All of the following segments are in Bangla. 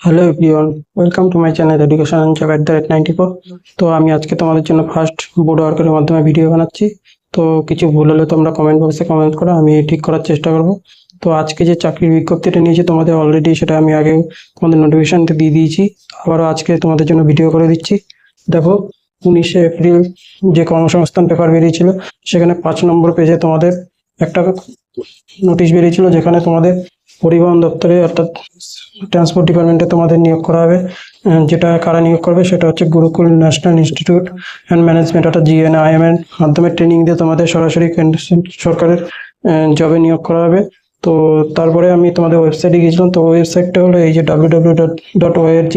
Hello everyone welcome to my channel education job at the rate ninety four তো আমি আজকে তোমাদের জন্য ফার্স্ট বোর্ড ওয়ার্কের মাধ্যমে ভিডিও বানাচ্ছি। তো কিছু ভুল হলে তোমরা কমেন্ট বক্সে কমেন্ট করো, আমি ঠিক করার চেষ্টা করব। তো আজকে যে চাকরির বিজ্ঞপ্তিটা নিয়েছি, তোমাদের অলরেডি সেটা আমি আগে তোমাদের নোটিফিকেশনটা দিয়ে দিয়েছি। আবারও আজকে তোমাদের জন্য ভিডিও করে দিচ্ছি। দেখো, উনিশে এপ্রিল যে কর্মসংস্থান পেপার বেরিয়েছিল, সেখানে পাঁচ নম্বর পেজে তোমাদের একটা নোটিশ বেরিয়েছিল, যেখানে তোমাদের পরিবহন দপ্তরে অর্থাৎ ট্রান্সপোর্ট ডিপার্টমেন্টে তোমাদের নিয়োগ করা হবে। যেটা কারা নিয়োগ করবে সেটা হচ্ছে Gurukul national institute and management অর্থাৎ জিএনআইএম এর মাধ্যমে ট্রেনিং দিয়ে তোমাদের সরাসরি সরকারের জবে নিয়োগ করা হবে। তো তারপরে আমি তোমাদের ওয়েবসাইটে গিয়েছিলাম, তো ওয়েবসাইটটা হলো এই যে ডাব্লিউ ডাব্লিউ ডট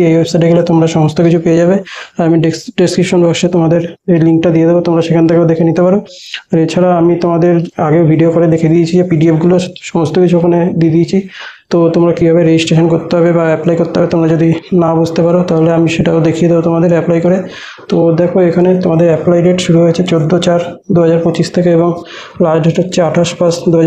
এই ওয়েবসাইটে গেলে তোমরা সমস্ত কিছু পেয়ে যাবে। আর আমি ডেসক্রিপশন বক্সে তোমাদের এই লিঙ্কটা দিয়ে দেবো, তোমরা সেখান থেকেও দেখে নিতে পারো। আর এছাড়া আমি তোমাদের আগেও ভিডিও করে দেখে দিয়েছি যে পিডিএফগুলো সমস্ত কিছু ওখানে দিয়ে দিয়েছি। তো তোমরা কীভাবে রেজিস্ট্রেশন করতে হবে বা অ্যাপ্লাই করতে হবে তোমরা যদি না বুঝতে পারো, তাহলে আমি সেটাও দেখিয়ে দেবো তোমাদের অ্যাপ্লাই করে। তো দেখো এখানে তোমাদের অ্যাপ্লাই ডেট শুরু হয়েছে চোদ্দ চার দু থেকে এবং লাস্ট ডেট হচ্ছে আঠাশ পাঁচ দু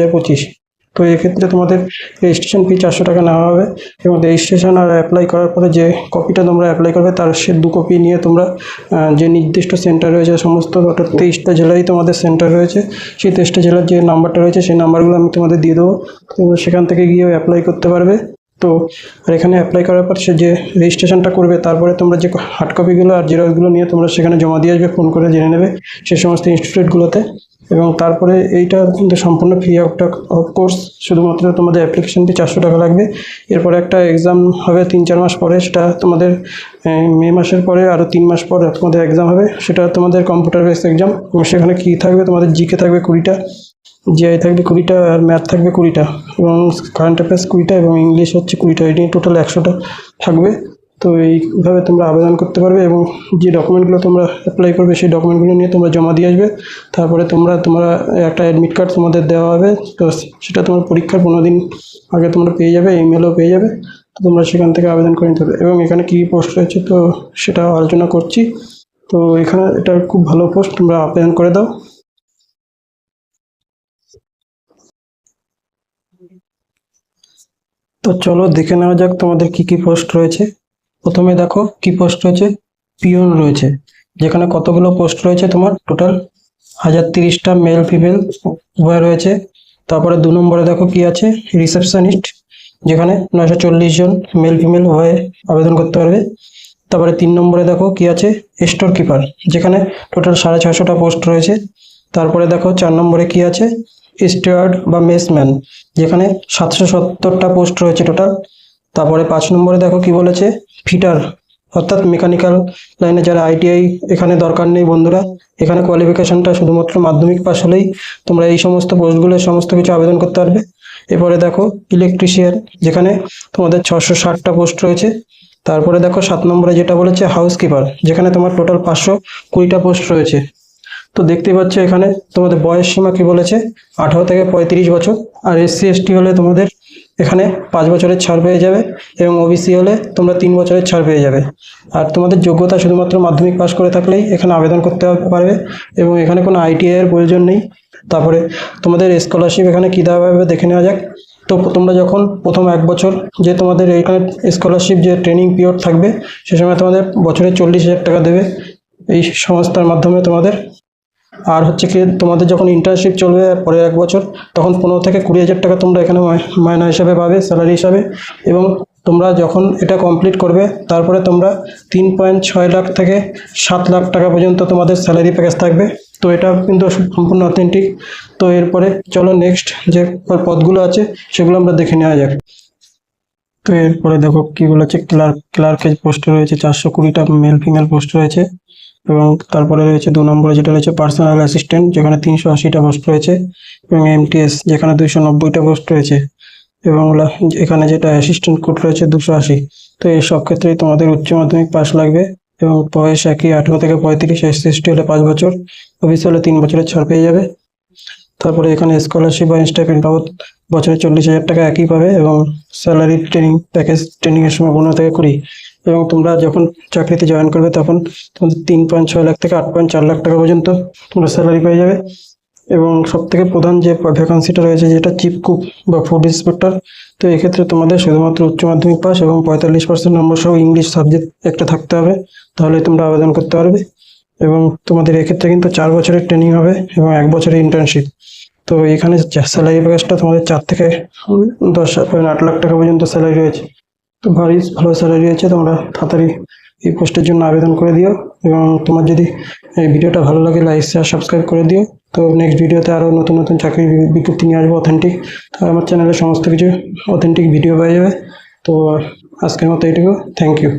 তো এক্ষেত্রে তোমাদের রেজিস্ট্রেশন ফি চারশো টাকা নেওয়া হবে এবং রেজিস্ট্রেশন আর অ্যাপ্লাই করার পরে যে কপিটা তোমরা অ্যাপ্লাই করবে তার সে দু কপি নিয়ে তোমরা যে নির্দিষ্ট সেন্টার রয়েছে, সমস্ত অর্থাৎ তেইশটা জেলায় তোমাদের সেন্টার রয়েছে, সেই তেইশটা জেলার যে নাম্বারটা রয়েছে, সেই নাম্বারগুলো আমি তোমাদের দিয়ে দেবো। তোমরা সেখান থেকে গিয়ে অ্যাপ্লাই করতে পারবে। তো, আর এখানে অ্যাপ্লাই করার পর সে যে রেজিস্ট্রেশনটা করবে, তারপরে তোমরা যে হার্ড কপিগুলো আর জেরক্সগুলো নিয়ে তোমরা সেখানে জমা দিয়ে আসবে ফোন করে জেনে নেবে, সে সমস্ত ইনস্টিটিউটগুলোতে এবং তারপরে এইটা কিন্তু সম্পূর্ণ ফ্রি অফ কোর্স শুধুমাত্র তোমাদের অ্যাপ্লিকেশন ফি চারশো টাকা লাগবে। এরপরে একটা এক্সাম হবে তিন চার মাস পরে, সেটা তোমাদের মে মাসের পরে আরও তিন মাস পরে তোমাদের এক্সাম হবে। সেটা তোমাদের কম্পিউটার বেস এক্সাম সেখানে কী থাকবে, তোমাদের জিকে থাকবে কুড়িটা জিআই থাকবে কুড়িটা, আর ম্যাথ থাকবে কুড়িটা, এবং কারেন্ট অ্যাফেয়ার্স কুড়িটা, এবং ইংলিশ হচ্ছে কুড়িটা, এই নিয়ে টোটাল একশোটা থাকবে। তো এইভাবে তোমরা আবেদন করতে পারবে এবং যে ডকুমেন্টগুলো তোমরা অ্যাপ্লাই করবে সেই ডকুমেন্টগুলো নিয়ে তোমরা জমা দিয়ে আসবে। তারপরে তোমরা তোমরা একটা অ্যাডমিট কার্ড তোমাদের দেওয়া হবে। তো সেটা তোমার পরীক্ষার পনেরো দিন আগে তোমরা পেয়ে যাবে ইমেলও পেয়ে যাবে। তো তোমরা সেখান থেকে আবেদন করে নিতে হবে এবং এখানে কী পোস্ট রয়েছে তো সেটা আলোচনা করছি। তো এখানে এটা খুব ভালো পোস্ট তোমরা আবেদন করে দাও। তো চলো দেখে নেওয়া যাক তোমাদের কি কি পোস্ট রয়েছে। প্রথমে দেখো কি পোস্ট রয়েছে পিওন রয়েছে। যেখানে কতগুলো পোস্ট রয়েছে তোমার? টোটাল হাজার তিরিশটা মেল ফিমেল উভয় রয়েছে। তারপরে দু নম্বরে দেখো কি আছে? রিসেপশনিস্ট যেখানে নয়শো চল্লিশ জন মেল ফিমেল উভয়ে আবেদন করতে পারবে। তারপরে তিন নম্বরে দেখো কি আছে? স্টোর কিপার যেখানে টোটাল সাড়ে ছশোটা পোস্ট রয়েছে। তারপরে দেখো চার নম্বরে কি আছে? স্টুয়ার্ড বা মেসম্যান যেখানে সাতশো সত্তরটা পোস্ট রয়েছে টোটাল তারপরে পাঁচ নম্বরে দেখো কি বলেছে, ফিটার, অর্থাৎ মেকানিক্যাল লাইনে যারা আইটিআই এখানে দরকার নেই বন্ধুরা, এখানে কোয়ালিফিকেশনটা শুধুমাত্র মাধ্যমিক পাশ হলেই তোমরা এই সমস্ত পোস্টগুলো সমস্ত কিছু আবেদন করতে পারবে। এরপরে দেখো ইলেকট্রিশিয়ান যেখানে তোমাদের ছশো ষাটটা পোস্ট রয়েছে। তারপরে দেখো সাত নম্বরে যেটা বলেছে হাউসকিপার যেখানে তোমার টোটাল পাঁচশো কুড়িটা পোস্ট রয়েছে। তো দেখতে পাচ্ছ এখানে তোমাদের বয়স সীমা কি বলেছে, আঠারো থেকে পঁয়ত্রিশ বছর, আর এসসি এসটি হলে তোমাদের এখানে পাঁচ বছরের ছাড় পেয়ে যাবে এবং ওবিসি হলে তোমরা তিন বছরের ছাড় পেয়ে যাবে। আর তোমাদের যোগ্যতা শুধুমাত্র মাধ্যমিক পাস করে থাকলেই এখানে আবেদন করতে পারবে এবং এখানে কোনো আইটিআইয়ের প্রয়োজন নেই। তারপরে তোমাদের স্কলারশিপ এখানে কী দেওয়া হবে দেখে নেওয়া যাক। তো তোমরা যখন প্রথম এক বছর যে তোমাদের এখানে স্কলারশিপ যে ট্রেনিং পিরিয়ড থাকবে, সে সময় তোমাদের বছরে চল্লিশ হাজার টাকা দেবে। এই সংস্থার মাধ্যমে তোমাদের আর হচ্ছে কি তোমাদের যখন ইন্টার্নশিপ চলবে পরের এক বছর, তখন পনেরো থেকে কুড়ি হাজার টাকা তোমরা এখানে মায়না হিসাবে পাবে স্যালারি হিসাবে। এবং তোমরা যখন এটা কমপ্লিট করবে, তারপরে তোমরা তিন পয়েন্ট ছয় লাখ থেকে সাত লাখ টাকা পর্যন্ত তোমাদের স্যালারি প্যাকেজ থাকবে। তো এটা কিন্তু সম্পূর্ণ অথেন্টিক তো এরপরে চলো নেক্সট যে পদগুলো আছে, সেগুলো আমরা দেখে নেওয়া যাক। তো এরপরে দেখো কি বলেছে ক্লার্ক ক্লার্কের পোস্ট রয়েছে, চারশো কুড়িটা মেল ফিমেল পোস্ট রয়েছে। এবং তারপরে রয়েছে দু নম্বরে যেটা রয়েছে পার্সোনাল অ্যাসিস্ট্যান্ট যেখানে তিনশো আশিটা পোস্ট রয়েছে এবং এমটিএস যেখানে দুইশো নব্বইটা পোস্ট রয়েছে এবং এখানে যেটা অ্যাসিস্ট্যান্ট কোড রয়েছে দুশো আশি। তো এই সব ক্ষেত্রেই তোমাদের উচ্চ মাধ্যমিক পাস লাগবে এবং বয়স একই আঠেরো থেকে পঁয়ত্রিশ এস এসটি হলে পাঁচ বছর ওবিসি হলে তিন বছরের ছাড় পেয়ে যাবে। তারপরে এখানে স্কলারশিপ বা স্টাইপেন্ড বাবদ বছরে চল্লিশ হাজার টাকা একই পাবে এবং স্যালারি ট্রেনিং প্যাকেজ ট্রেনিংয়ের সময় পনেরো থেকে কুড়ি। এবং তোমরা যখন চাকরিতে জয়েন করবে তখন তোমাদের তিন পয়েন্ট ছয় লাখ থেকে আট পয়েন্ট চার লাখ টাকা পর্যন্ত তোমরা স্যালারি পেয়ে যাবে। এবং সব থেকে প্রধান যে ভ্যাকান্সিটা রয়েছে যেটা চিফ কুক বা ফুড ইন্সপেক্টর তো এক্ষেত্রে তোমাদের শুধুমাত্র উচ্চ মাধ্যমিক পাস এবং পঁয়তাল্লিশ পার্সেন্ট নম্বর সহ ইংলিশ সাবজেক্ট একটা থাকতে হবে তাহলে তোমরা আবেদন করতে পারবে। এবং তোমাদের এক্ষেত্রে কিন্তু চার বছরের ট্রেনিং হবে এবং এক বছরের ইন্টার্নশিপ তো এখানে স্যালারি প্যাকেজটা তোমাদের চার থেকে দশ পয়েন্ট আট লাখ টাকা পর্যন্ত স্যালারি রয়েছে। তো ভারী ভালো স্যালারি আছে, তোমরা তাড়াতাড়ি এই পোস্টের জন্য আবেদন করে দিও এবং তোমার যদি এই ভিডিওটা ভালো লাগে লাইক শেয়ার সাবস্ক্রাইব করে দিও। তো নেক্সট ভিডিওতে আরও নতুন নতুন চাকরির বিজ্ঞপ্তি নিয়ে আসব অথেন্টিক তো আমার চ্যানেলে সমস্ত কিছু অথেন্টিক ভিডিও পাওয়া যাবে। তো আজকের মতো এইটুকু। Thank you